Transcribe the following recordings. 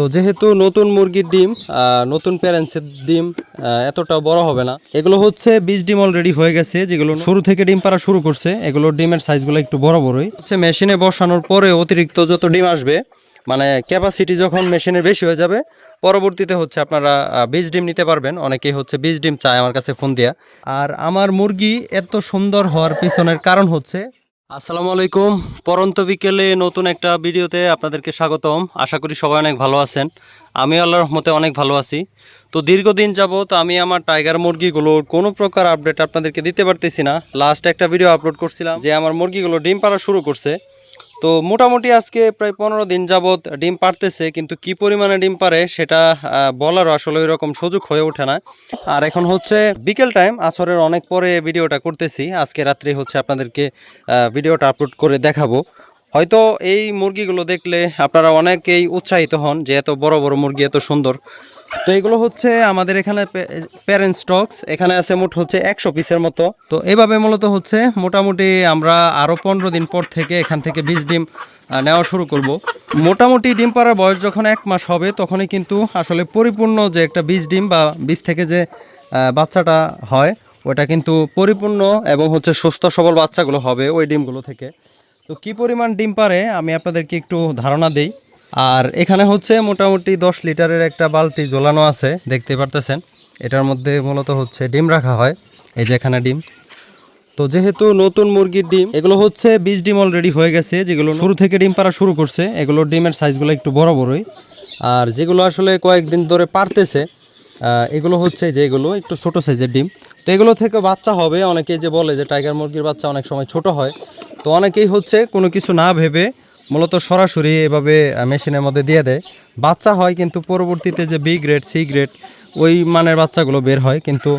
তো যেহেতু নতুন মুরগির ডিম নতুন প্যারেন্টসের ডিম এতটা বড় হবে না। এগুলো হচ্ছে বীজ ডিম অলরেডি হয়ে গেছে, যেগুলো শুরু থেকে ডিম পাড়া শুরু করছে। এগুলো ডিমের সাইজগুলো একটু বড় বড়ই। হচ্ছে মেশিনে বসানোর পরে অতিরিক্ত যত ডিম আসবে মানে ক্যাপাসিটি যখন মেশিনের বেশি হয়ে যাবে, পরবর্তীতে হচ্ছে আপনারা বীজ ডিম নিতে পারবেন। অনেকেই হচ্ছে বীজ ডিম চায়, আমার কাছে ফোন দিয়া। আর আমার মুরগি এত সুন্দর হওয়ার পিছনের কারণ হচ্ছে আসসালামু আলাইকুম। পরন্ত বিকেলে নতুন একটা ভিডিওতে আপনাদেরকে স্বাগতম। আশা করি সবাই অনেক ভালো আছেন। আমি আল্লাহর রহমতে অনেক ভালো আছি। তো দীর্ঘদিন যাবৎ আমি আমার টাইগার মুরগিগুলোর কোনো প্রকার আপডেট আপনাদেরকে দিতে পারতেছি না। লাস্ট একটা ভিডিও আপলোড করছিলাম যে আমার মুরগিগুলো ডিম পাড়া শুরু করছে। তো মোটামুটি আজকে প্রায় পনেরো দিন যাবৎ ডিম পারতেছে কিন্তু কি পরিমাণে ডিম পারে সেটা বলার আসলে ওই রকম সুযোগ হয়ে ওঠে না। আর এখন হচ্ছে বিকেল টাইম, আসরের অনেক পরে ভিডিওটা করতেছি। আজকে রাত্রে হচ্ছে আপনাদেরকে ভিডিওটা আপলোড করে দেখাবো। হয়তো এই মুরগিগুলো দেখলে আপনারা অনেকেই উৎসাহিত হন যে এত বড় বড় মুরগি এত সুন্দর। তো এগুলো হচ্ছে আমাদের এখানে প্যারেন্ট স্টকস এখানে আছে মোট হচ্ছে একশো পিসের মতো। তো এভাবে মূলত হচ্ছে মোটামুটি আমরা আরও পনেরো দিন পর থেকে এখান থেকে বীজ ডিম নেওয়া শুরু করব। মোটামুটি ডিম পাড়ার বয়স যখন এক মাস হবে তখনই কিন্তু আসলে পরিপূর্ণ যে একটা বীজ ডিম বা বীজ থেকে যে বাচ্চাটা হয়, ওটা কিন্তু পরিপূর্ণ এবং হচ্ছে সুস্থ সবল বাচ্চাগুলো হবে ওই ডিমগুলো থেকে। তো কি পরিমাণ ডিম পারে, আমি আপনাদেরকে একটু ধারণা দেই। আর এখানে হচ্ছে মোটামুটি দশ লিটারের একটা বালতি ঝোলানো আছে, দেখতে পারতেছেন। এটার মধ্যে মূলত হচ্ছে ডিম রাখা হয়, এই যে এখানে ডিম। তো যেহেতু নতুন মুরগির ডিম, এগুলো হচ্ছে বীজ ডিম অলরেডি হয়ে গেছে, যেগুলো শুরু থেকে ডিম পাড়া শুরু করছে, এগুলোর ডিমের সাইজগুলো একটু বড় বড়ই। আর যেগুলো আসলে কয়েকদিন ধরে পারতেছে এগুলো হচ্ছে যে এগুলো একটু ছোট সাইজের ডিম। তো এগুলো থেকে বাচ্চা হবে, অনেকে যে বলে যে টাইগার মুরগির বাচ্চা অনেক সময় ছোট হয়। তো অনেকেই হচ্ছে কোনো কিছু না ভেবে মূলত সরাসরি এভাবে মেশিনের মধ্যে দিয়ে দেয়। বাচ্চা হয় কিন্তু পরবর্তীতে যে বি গ্রেড সি গ্রেড ওই মানের বাচ্চাগুলো বের হয়। কিন্তু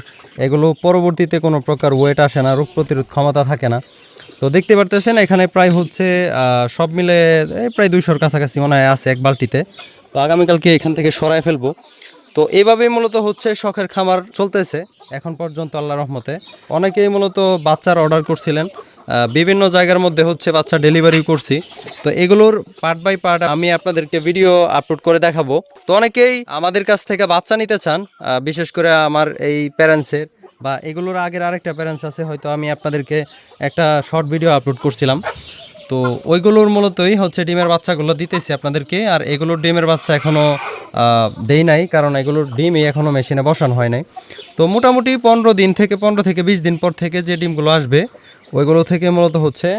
এগুলো পরবর্তীতে কোনো প্রকার ওয়েট আসে না, রোগ প্রতিরোধ ক্ষমতা থাকে না। তো দেখতে পারতেছেন, এখানে প্রায় হচ্ছে সব মিলে প্রায় দুইশোর কাছাকাছি মনে হয় আছে এক বালতিতে। তো আগামীকালকে এখান থেকে সরাই ফেলব। তো এইভাবেই মূলত হচ্ছে শখের খামার চলতেছে। এখন পর্যন্ত আল্লাহ রহমতে অনেকেই মূলত বাচ্চার অর্ডার করছিলেন। বিভিন্ন জায়গার মধ্যে হচ্ছে বাচ্চা ডেলিভারি করছি। তো এগুলোর পার্ট বাই পার্ট আমি আপনাদেরকে ভিডিও আপলোড করে দেখাবো। তো অনেকেই আমাদের কাছ থেকে বাচ্চা নিতে চান বিশেষ করে আমার এই প্যারেন্টসের বা এগুলোর আগের আরেকটা প্যারেন্টস আছে, হয়তো আমি আপনাদেরকে একটা শর্ট ভিডিও আপলোড করছিলাম। তো ওইগুলোর মূলতই হচ্ছে ডিমের বাচ্চাগুলো দিতেছি আপনাদেরকে, আর এগুলোর ডিমের বাচ্চা এখনও দেই নাই, কারণ এগুলোর ডিমই এখনও মেশিনে বসানো হয় নাই। তো মোটামুটি পনেরো দিন থেকে, পনেরো থেকে বিশ দিন পর থেকে যে ডিমগুলো আসবে ওইগুলো থেকে মূলত হচ্ছে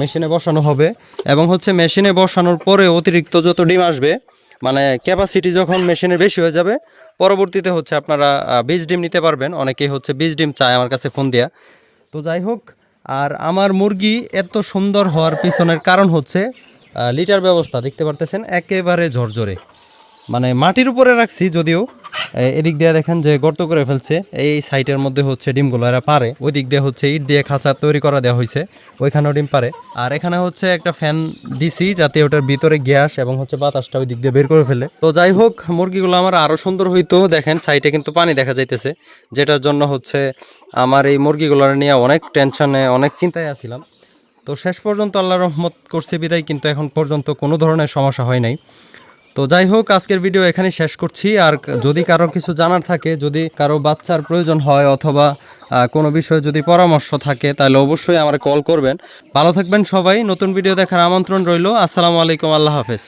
মেশিনে বসানো হবে এবং হচ্ছে মেশিনে বসানোর পরে অতিরিক্ত যত ডিম আসবে মানে ক্যাপাসিটি যখন মেশিনের বেশি হয়ে যাবে, পরবর্তীতে হচ্ছে আপনারা বীজ ডিম নিতে পারবেন। অনেকেই হচ্ছে বীজ ডিম চায়, আমার কাছে ফোন দিয়া। তো যাই হোক, আর আমার মুরগি এত সুন্দর হওয়ার পিছনের কারণ হচ্ছে লিটার ব্যবস্থা, দেখতে পারতেছেন, একেবারে ঝরঝরে। মানে মাটির উপরে রাখছি যদিও এদিক দিয়ে দেখেন যে গর্ত করে ফেলছে। এই সাইটের মধ্যে হচ্ছে ডিমগুলো, এরা পারে। ওই দিক দিয়ে হচ্ছে ইট দিয়ে খাঁচা তৈরি করা দেওয়া হয়েছে ওইখানেও ডিম পারে। আর এখানে হচ্ছে একটা ফ্যান দিছি, যাতে ওটার ভিতরে গ্যাস এবং হচ্ছে বাতাসটা ওই দিক দিয়ে বের করে ফেলে। তো যাই হোক, মুরগিগুলো আমার আরও সুন্দর হইতো। দেখেন, সাইটে কিন্তু পানি দেখা যাইতেছে, যেটার জন্য হচ্ছে আমার এই মুরগিগুলো নিয়ে অনেক টেনশনে, অনেক চিন্তায় আছিলাম। তো শেষ পর্যন্ত আল্লাহ রহমত করছে বিদায়, কিন্তু এখন পর্যন্ত কোনো ধরনের সমস্যা হয় নাই। তো যাই হোক, আজকের ভিডিও এখানে শেষ করছি। আর যদি কারও কিছু জানার থাকে, যদি কারও বাচ্চার প্রয়োজন হয় অথবা কোনো বিষয়ে যদি পরামর্শ থাকে, তাহলে অবশ্যই আমার কল করবেন। ভালো থাকবেন সবাই। নতুন ভিডিও দেখার আমন্ত্রণ রইল। আসসালামু আলাইকুম। আল্লাহ হাফেজ।